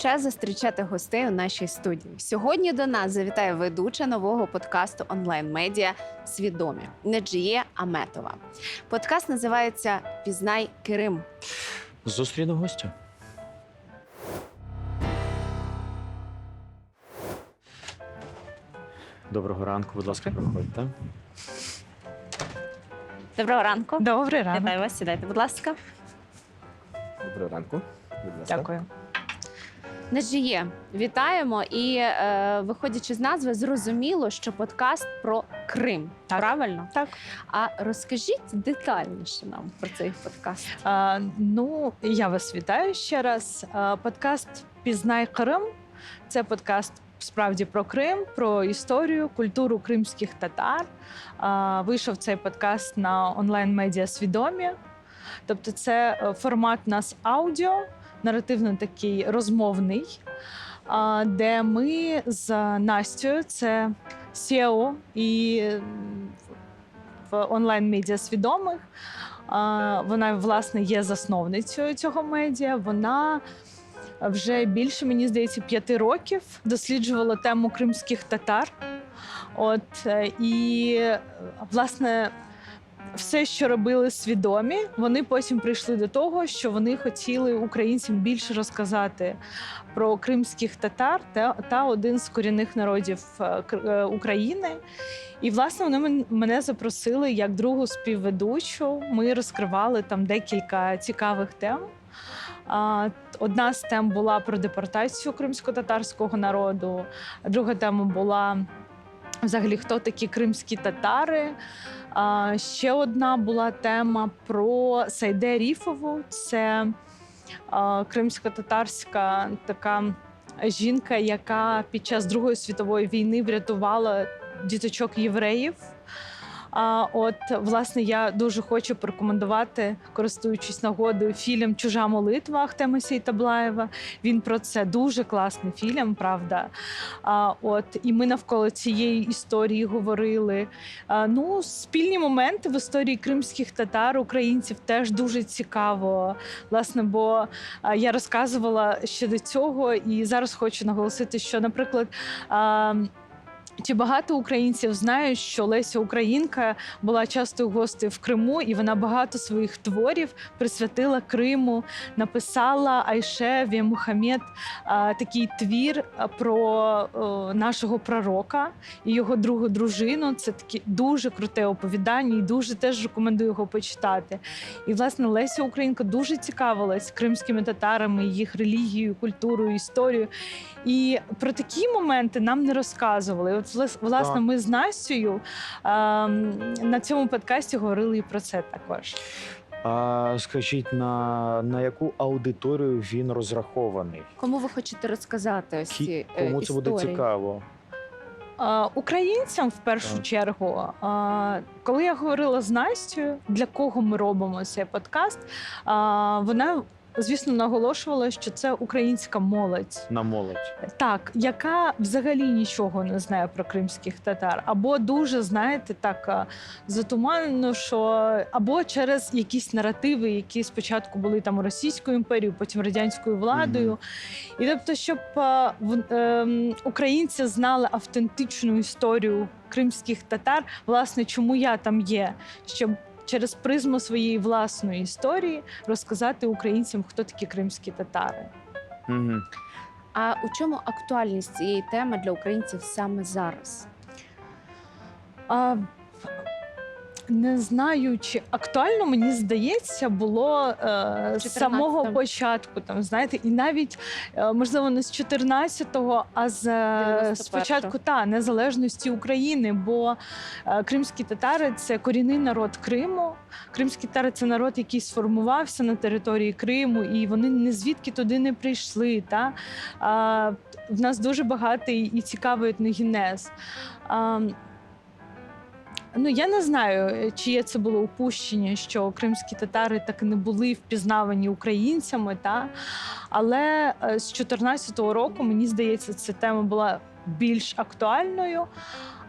Час зустрічати гостей у нашій студії. Сьогодні до нас завітає ведуча нового подкасту онлайн-медіа Свідомі Неджіє Аметова. Подкаст називається Пізнай Кирим. Зустріну гостя. Доброго ранку, будь ласка, проходьте. Доброго ранку. Добрий ранок. Вітаю вас. Сідайте, будь ласка. Доброго ранку. Будь ласка. Дякую. Неджіє, вітаємо. І е, виходячи з назви, зрозуміло, що подкаст про Крим. Так. Правильно? Так. А розкажіть детальніше нам про цей подкаст. А, ну, я вас вітаю ще раз. Подкаст Пізнай Крим. Це подкаст справді про Крим, про історію, культуру кримських татар. А, вийшов цей подкаст на онлайн-медіа свідомі. Тобто, це е, формат нас аудіо, наративно такий розмовний, де ми з Настю, це SEO і в онлайн-медіа свідомих. Вона, власне, є засновницею цього медіа. Вона вже більше, мені здається, п'яти років досліджувала тему кримських татар. От е, і власне. Все, що робили свідомі, вони потім прийшли до того, що вони хотіли українцям більше розказати про кримських татар та, та один з корінних народів е, е, України. І власне вони мене запросили як другу співведучу. Ми розкривали там декілька цікавих тем. Одна з тем була про депортацію кримсько-татарського народу, друга тема була взагалі, хто такі кримські татари. Ще одна була тема про Сайде Ріфову. Це кримсько-татарська така жінка, яка під час Другої світової війни врятувала діточок євреїв. А от власне я дуже хочу порекомендувати, користуючись нагодою, фільм Чужа молитва Ахтема Сейтаблаєва. Він про це дуже класний фільм, правда. А, от і ми навколо цієї історії говорили. А, ну, спільні моменти в історії кримських татар, українців теж дуже цікаво. Власне, бо я розказувала ще до цього, і зараз хочу наголосити, що, наприклад. Чи багато українців знають, що Леся Українка була часто гостею в Криму, і вона багато своїх творів присвятила Криму, написала Айше Вє Мухаммед такий твір про нашого пророка і його другу дружину. Це таке дуже круте оповідання, і дуже теж рекомендую його почитати. І власне Леся Українка дуже цікавилась кримськими татарами, їх релігією, культурою, історією. І про такі моменти нам не розказували. От власне, Так. ми з Настю на цьому подкасті говорили і про це також. А скажіть, на, на яку аудиторію він розрахований? Кому ви хочете розказати ось ці Кі- е, Кому це буде цікаво? Українцям в першу Так. чергу, коли я говорила з Настю, для кого ми робимо цей подкаст, вона. Звісно, наголошувала, що це українська молодь, На молодь. так, яка взагалі нічого не знає про кримських татар, або дуже знаєте, так а, затуманено, що або через якісь наративи, які спочатку були там Російською імперією, потім радянською владою. І тобто, щоб в- ем, українці знали автентичну історію кримських татар, власне, чому я там є, щоб через призму своєї власної історії розказати українцям, хто такі кримські татари. Угу. А у чому актуальність цієї теми для українців саме зараз? А, не знаю, чи актуально мені здається було е, з 14-му. самого початку. Там знаєте, і навіть е, можливо не з 14-го, а з е, 91-го. спочатку та незалежності України. Бо е, кримські татари це корінний народ Криму. Кримські татари це народ, який сформувався на території Криму, і вони не звідки туди не прийшли. Та? А, в нас дуже багатий і цікавий етногенез. А, Ну, я не знаю, чиє це було упущення, що кримські татари так і не були впізнавані українцями. Та? Але е, з 2014 року, мені здається, ця тема була більш актуальною.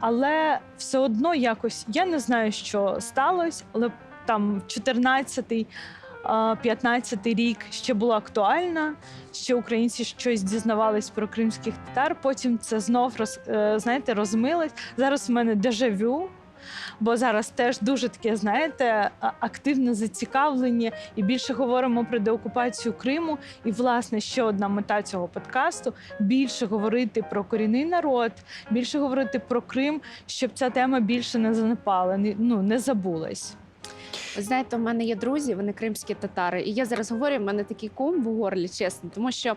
Але все одно якось я не знаю, що сталося, але там 14-й 15-й рік ще була актуальна, ще українці щось дізнавались про кримських татар. Потім це знов роз, е, знаєте, розмилось. Зараз в мене дежавю. Бо зараз теж дуже таке, знаєте, а- активне зацікавлення і більше говоримо про деокупацію Криму. І, власне, ще одна мета цього подкасту більше говорити про корінний народ, більше говорити про Крим, щоб ця тема більше не занепала, не- ну не забулась. Ви знаєте, у мене є друзі, вони кримські татари. І я зараз говорю, в мене такий ком в горлі, чесно, тому що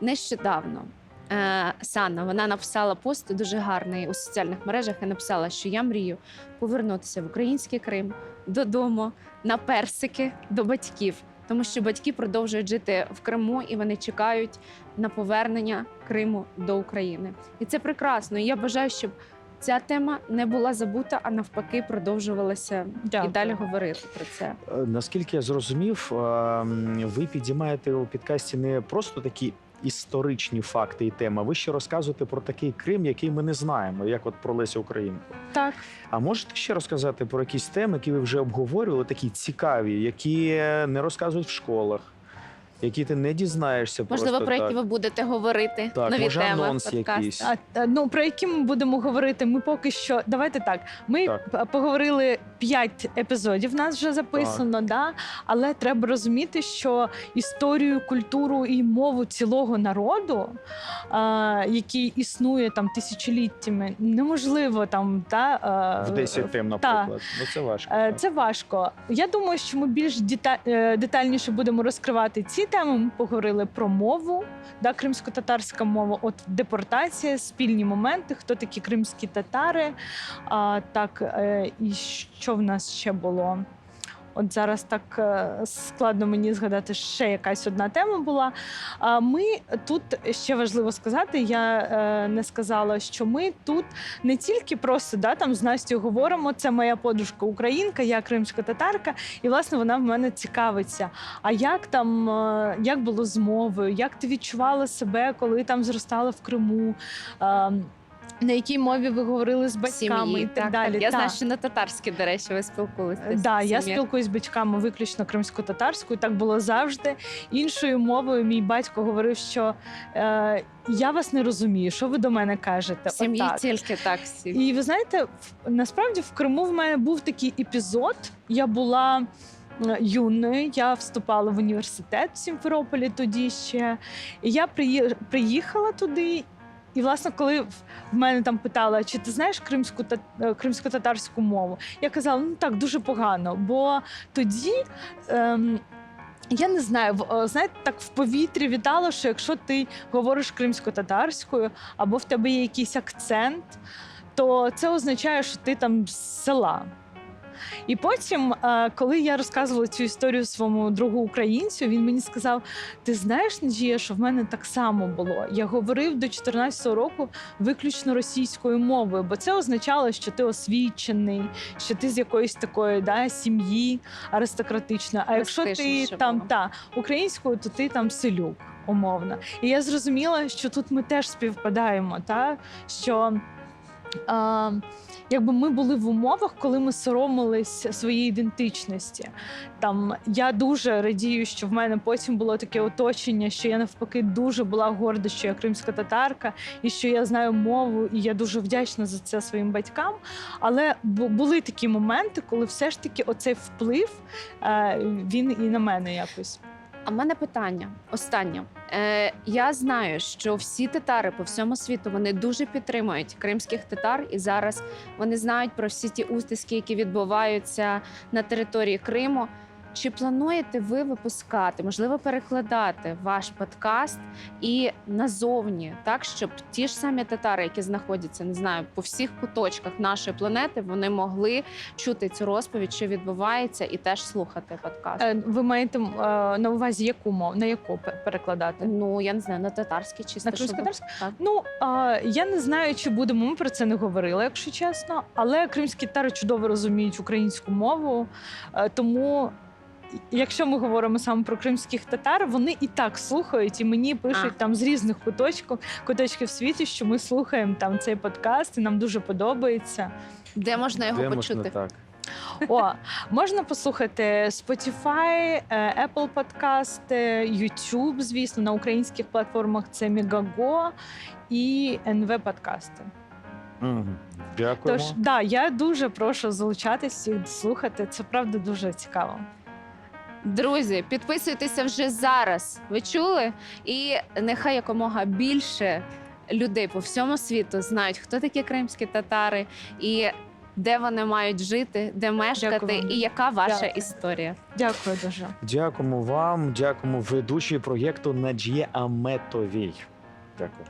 нещодавно е, Санна вона написала пост дуже гарний у соціальних мережах і написала, що я мрію повернутися в український Крим додому на персики до батьків. Тому що батьки продовжують жити в Криму і вони чекають на повернення Криму до України. І це прекрасно. І я бажаю, щоб ця тема не була забута, а навпаки, продовжувалася Дякую. і далі говорити про це. Е, Наскільки я зрозумів, е, ви підіймаєте у підкасті не просто такі історичні факти і теми. Ви ще розказуєте про такий Крим, який ми не знаємо, як от про Лесю Українку. Так. А можете ще розказати про якісь теми, які ви вже обговорювали, такі цікаві, які не розказують в школах, які ти не дізнаєшся Можливо, просто про які так. ви будете говорити Так, нові може, теми анонс якийсь. А, а, ну про які ми будемо говорити? Ми поки що давайте так. Ми Так. поговорили п'ять епізодів. в Нас вже записано, да але треба розуміти, що історію, культуру і мову цілого народу, а, який існує там тисячоліттями, неможливо там та а, в 10 тем, та. наприклад. Ну це важко. Е, так. Це важко. Я думаю, що ми більш е, детальніше будемо розкривати ці теми. Ми поговорили про мову, да, кримсько-татарська мова, от депортація, спільні моменти, хто такі кримські татари. А, так, е, і що в нас ще було? От зараз так е, складно мені згадати, ще якась одна тема була. А ми тут ще важливо сказати, я е, не сказала, що ми тут не тільки просто да, там з Настю говоримо, це моя подружка українка, я кримська татарка, і власне вона в мене цікавиться. А як там е, як було з мовою? Як ти відчувала себе, коли там зростала в Криму? Е, на якій мові ви говорили з батьками Сім'ї, і так, далі? Я Так. знаю, що на татарській, до речі, ви спілкуєтеся. Да, я з спілкуюсь з батьками виключно кримсько-татарською. Так було завжди. Іншою мовою мій батько говорив, що е, я вас не розумію, що ви до мене кажете. Сім'ї тільки так всі. І ви знаєте, в- насправді в Криму в мене був такий епізод. Я була е, юною, я вступала в університет в Сімферополі тоді ще. І я приї- приїхала туди. І, власне, коли в мене там питали, чи ти знаєш кримську та е, кримсько-татарську мову, я казала, ну так, дуже погано. Бо тоді ем, я не знаю, в- е, знаєте, так в повітрі вітало, що якщо ти говориш кримсько-татарською, або в тебе є якийсь акцент, то це означає, що ти там з села. І потім, е, коли я розказувала цю історію своєму другу українцю, він мені сказав: Ти знаєш, Надія, що в мене так само було. Я говорив до 14 року виключно російською мовою, бо це означало, що ти освічений, що ти з якоїсь такої да, сім'ї аристократичної. А якщо ти там та українською, то ти там селюк. Умовно, і я зрозуміла, що тут ми теж співпадаємо, та що а, якби ми були в умовах, коли ми соромились своєї ідентичності. Там я дуже радію, що в мене потім було таке оточення, що я навпаки дуже була горда, що я кримська татарка, і що я знаю мову, і я дуже вдячна за це своїм батькам. Але були такі моменти, коли все ж таки оцей вплив е, він і на мене якось. А в мене питання останнє. Е, я знаю, що всі татари по всьому світу вони дуже підтримують кримських татар, і зараз вони знають про всі ті утиски, які відбуваються на території Криму. Чи плануєте ви випускати, можливо, перекладати ваш подкаст і назовні, так щоб ті ж самі татари, які знаходяться, не знаю, по всіх куточках нашої планети, вони могли чути цю розповідь, що відбувається, і теж слухати подкаст? Е, ви маєте е, на увазі яку мову, на яку перекладати? Ну я не знаю, на татарський чисто На щоб- Так. Ну я не знаю, чи будемо. Ми про це не говорили, якщо чесно. Але кримські татари чудово розуміють українську мову. е, Тому, якщо ми говоримо саме про кримських татар, вони і так слухають, і мені пишуть А. там з різних куточків, куточків світу, що ми слухаємо там цей подкаст, і нам дуже подобається. Де можна його Де почути? можна так? О, можна послухати Spotify, е, Apple Podcast, е, YouTube, звісно, на українських платформах це Megago і НВ Подкасти. Дякуємо. Тож, да, я дуже прошу залучатись всіх слухати. Це правда дуже цікаво. Друзі, підписуйтеся вже зараз. Ви чули? І нехай якомога більше людей по всьому світу знають, хто такі кримські татари і де вони мають жити, де мешкати, Дякую і яка ваша Дякую. історія. Дякую дуже. Дякуємо вам, дякуємо ведучій проєкту Наджє Аметовій. Дякую.